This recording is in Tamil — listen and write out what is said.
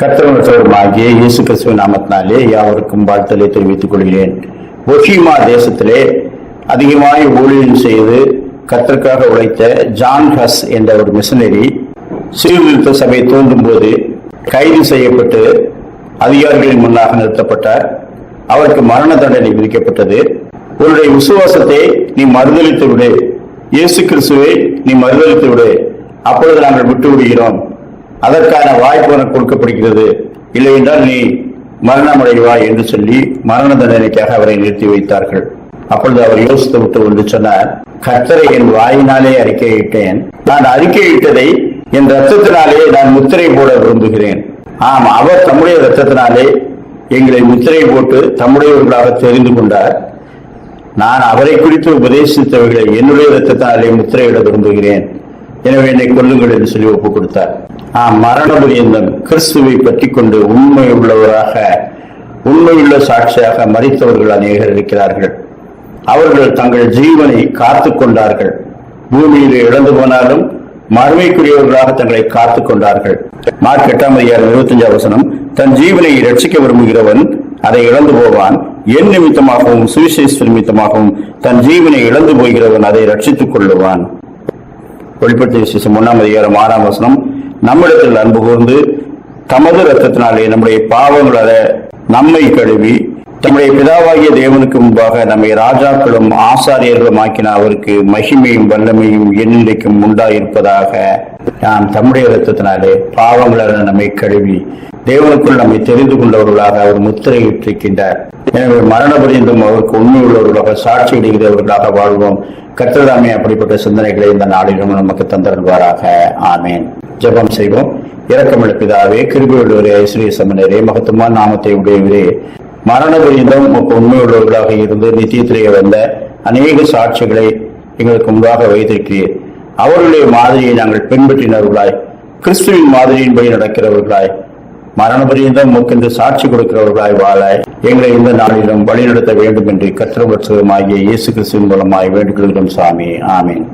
கத்திரமற்றவருமாகிய இயேசு கிறிஸ்துவ நாமத்தினாலே யாவருக்கும் வாழ்த்தலை தெரிவித்துக் கொள்கிறேன். ஒஷிமா தேசத்திலே அதிகமாய் ஊழியம் செய்து கத்திற்காக உழைத்த ஜான் ஹஸ் என்ற ஒரு மிஷனரி சீர்திருத்த சபை தோன்றும் போது கைது செய்யப்பட்டு அதிகாரிகளின் முன்னாக நிறுத்தப்பட்டார். அவருக்கு மரண தண்டனை விதிக்கப்பட்டது. உன்னுடைய விசுவாசத்தை நீ மறுதளித்து விடு. இயேசு கிறிஸ்துவை நீ மறுதளித்து விடு. அப்பொழுது நாங்கள் விட்டு விடுகிறோம். அதற்கான வாய்ப்பு உனக்கு கொடுக்கப்படுகிறது. இல்லை என்றால் நீ மரணமடைவாய் என்று சொல்லி மரண தண்டனைக்காக அவரை நிறுத்தி வைத்தார்கள். அப்பொழுது அவர் யோசித்து விட்டு வந்து சொன்னார் கர்த்தரை என் வாயினாலே அறிக்கையிட்டேன். நான் அறிக்கையிட்டதை என் ரத்தத்தினாலே நான் முத்திரை போட விரும்புகிறேன். ஆம் அவர் தம்முடைய ரத்தத்தினாலே எங்களை முத்திரை போட்டு தம்முடையவர்களாக தெரிந்து கொண்டார். நான் அவரை குறித்து உபதேசித்தவர்களை என்னுடைய ரத்தத்தினாலே முத்திரையிட விரும்புகிறேன். எனவே என்னை கொல்லுங்கள் என்று சொல்லி ஒப்புக் கொடுத்தார். ஆம் மரண கிறிஸ்துவை பற்றி கொண்டு உண்மை உள்ளவராக உண்மையுள்ள சாட்சியாக மறித்தவர்கள் அநேகர் இருக்கிறார்கள். அவர்கள் தங்கள் ஜீவனை காத்து கொண்டார்கள். பூமியிலே இழந்து போனாலும் மறுமைக்குரியவர்களாக தங்களை காத்து கொண்டார்கள். மார்க் எட்டாம் அதிகாரம் இருபத்தஞ்சாம் வசனம் தன் ஜீவனை ரட்சிக்க விரும்புகிறவன் அதை இழந்து போவான். என் நிமித்தமாகவும் சுவிசேஷ நிமித்தமாகவும் தன் ஜீவனை இழந்து போகிறவன் அதை ரட்சித்துக் கொள்ளுவான். வெளிப்படுத்திய விசேஷம் ஒன்னாம் அதிகாரம் ஆறாம் வசனம் நம்மிடத்தில் அன்பு கூர்ந்து தமது ரத்தத்தினாலே நம்முடைய பாவங்களால நம்மை கழுவி தம்முடைய பிதாவாகிய தேவனுக்கு முன்பாக நம்மை ராஜாக்களும் ஆசாரியர்களும் ஆக்கின அவருக்கு மகிமையும் வல்லமையும் என்னைக்கும் உண்டாயிருப்பதாக நாம் தம்முடைய ரத்தத்தினாலே பாவங்களால நம்மை கழுவி தேவனுக்குள் நம்மை தெரிந்து கொண்டவர்களாக அவர் முத்திரையிட்டிருக்கின்றார். எனவே மரண பரியந்தம் அவருக்கு உண்மை உள்ளவர்களாக சாட்சி இடுகிறவர்களாக வாழ்வோம். கர்த்ததாமே அப்படிப்பட்ட சிந்தனைகளை இந்த நாளிலும் நமக்கு தந்தருள்வாராக. ஆமேன். ஜெபம் செய்வோம். இரக்கமுள்ள பிதாவே கிருபியுள்ளவரே ஐஸ்வரிய சமனரே மகத்துமா நாமத்தை உடையவரே. மரண பரியந்தம் உண்மையுள்ளவர்களாக இருந்து நித்தியத்திலேயே வந்த அநேக சாட்சிகளை எங்களுக்கு முன்பாக வைத்திருக்கிறீர். அவருடைய மாதிரியை நாங்கள் பின்பற்றினவர்களாய் கிறிஸ்துவின் மாதிரியின்படி நடக்கிறவர்களாய் மரண பரியந்தம் சாட்சி கொடுக்கிறவர்களாய் வாழ எங்களை இந்த நாளிலும் வழிநடத்த வேண்டும் என்று கத்திரபட்சமாகிய இயேசு கிறிஸ்துவின் மூலமாய் வேண்டுகிறோம் சாமி. ஆமீன்.